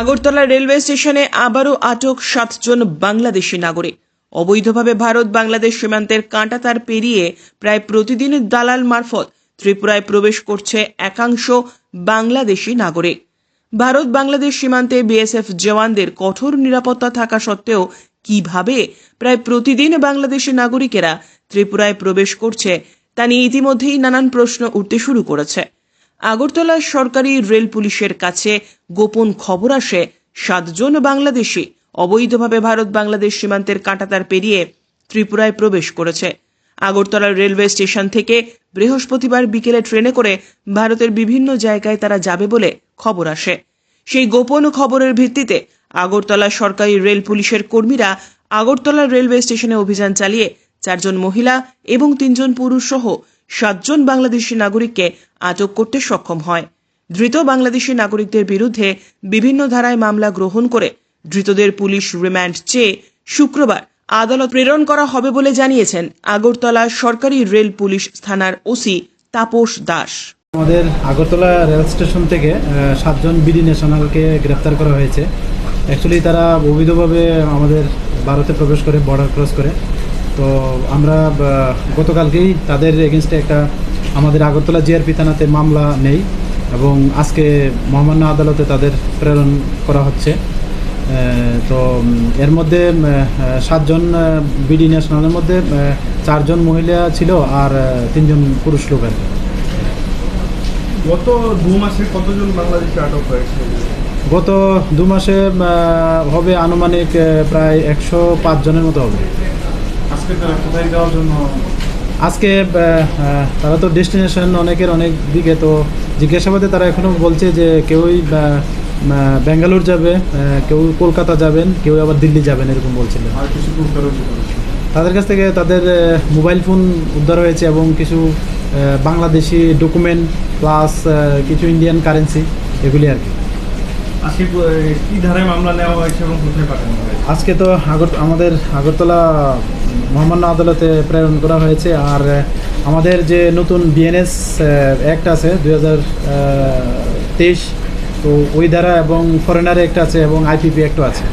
Agartala railway স্টেশনে আবারও আটক সাতজন বাংলাদেশি নাগরিক। অবৈধভাবে ভারত বাংলাদেশ সীমান্তের কাঁটাতার পেরিয়ে প্রায় প্রতিদিন দালাল মারফত ত্রিপুরায় প্রবেশ করছে একাংশ বাংলাদেশি নাগরিক। ভারত বাংলাদেশ সীমান্তে বিএসএফ জওয়ানদের কঠোর নিরাপত্তা থাকা সত্ত্বেও কীভাবে প্রায় প্রতিদিন বাংলাদেশি নাগরিকেরা ত্রিপুরায় প্রবেশ করছে তা নিয়ে ইতিমধ্যেই নানান প্রশ্ন উঠতে শুরু করেছে। আগরতলা সরকারি রেল পুলিশের কাছে গোপন খবর আসে, সাতজন বাংলাদেশি। অবৈধভাবে ভারত বাংলাদেশ সীমান্তের কাঁটাতার পেরিয়ে ত্রিপুরায় প্রবেশ করেছে। আগরতলা রেলওয়ে স্টেশন থেকে বৃহস্পতিবার বিকেলে ট্রেনে করে ভারতের বিভিন্ন জায়গায় তারা যাবে বলে খবর আসে। সেই গোপন খবরের ভিত্তিতে আগরতলা সরকারি রেল পুলিশের কর্মীরা আগরতলা রেলওয়ে স্টেশনে অভিযান চালিয়ে চারজন মহিলা এবং তিনজন পুরুষ সহ সাতজন বাংলাদেশি নাগরিককে আটক করতে সক্ষম হয়। ধৃত বাংলাদেশি নাগরিকদের বিরুদ্ধে বিভিন্ন ধারায় মামলা গ্রহণ করে ধৃতদের পুলিশ রিমান্ড চেয়ে শুক্রবার আদালত প্রেরণ করা হবে বলে জানিয়েছেন আগরতলা সরকারি রেল পুলিশ থানার ওসি তাপস দাস। আমাদের আগরতলা রেল স্টেশন থেকে সাতজন বিডি ন্যাশনালকে গ্রেপ্তার করা হয়েছে। অ্যাকচুয়ালি তারা অবৈধভাবে আমাদের ভারতে প্রবেশ করে বর্ডার ক্রস করে। তো আমরা গতকালকেই তাদের এগেনস্টে একটা আমাদের আগরতলা জিআরপি থানাতে মামলা নেই এবং আজকে মহামান্য আদালতে তাদের প্রেরণ করা হচ্ছে। তো এর মধ্যে সাতজন বিডি ন্যাশনালের মধ্যে চারজন মহিলা ছিল আর তিনজন পুরুষ লোক আর। গত দু মাসে কতজন বাংলাদেশি আটক হয়েছে? গত দু মাসে হবে আনুমানিক প্রায় একশো পাঁচ জনের মতো হবে। আজকে কোথায় যাওয়ার জন্য? আজকে তারা তো ডেস্টিনেশন অনেকের অনেক দিকে তো জিজ্ঞাসাবাদে তারা এখনও বলছে যে কেউই ব্যাঙ্গালোর যাবে কেউ কলকাতা যাবেন কেউ আবার দিল্লি যাবেন এরকম বলছিলেন আর তাদের কাছ থেকে তাদের মোবাইল ফোন উদ্ধার হয়েছে এবং কিছু বাংলাদেশি ডকুমেন্ট প্লাস কিছু ইন্ডিয়ান কারেন্সি এগুলি আর কি। আজকে তো আগর আমাদের আগরতলা মহামান্য আদালতে প্রেরণ করা হয়েছে। আর আমাদের যে নতুন বিএনএস অ্যাক্ট আছে, দুই তেইশ, তো ওই ধারা এবং ফরেনারে একটা আছে এবং আইপিপি অ্যাক্টও আছে।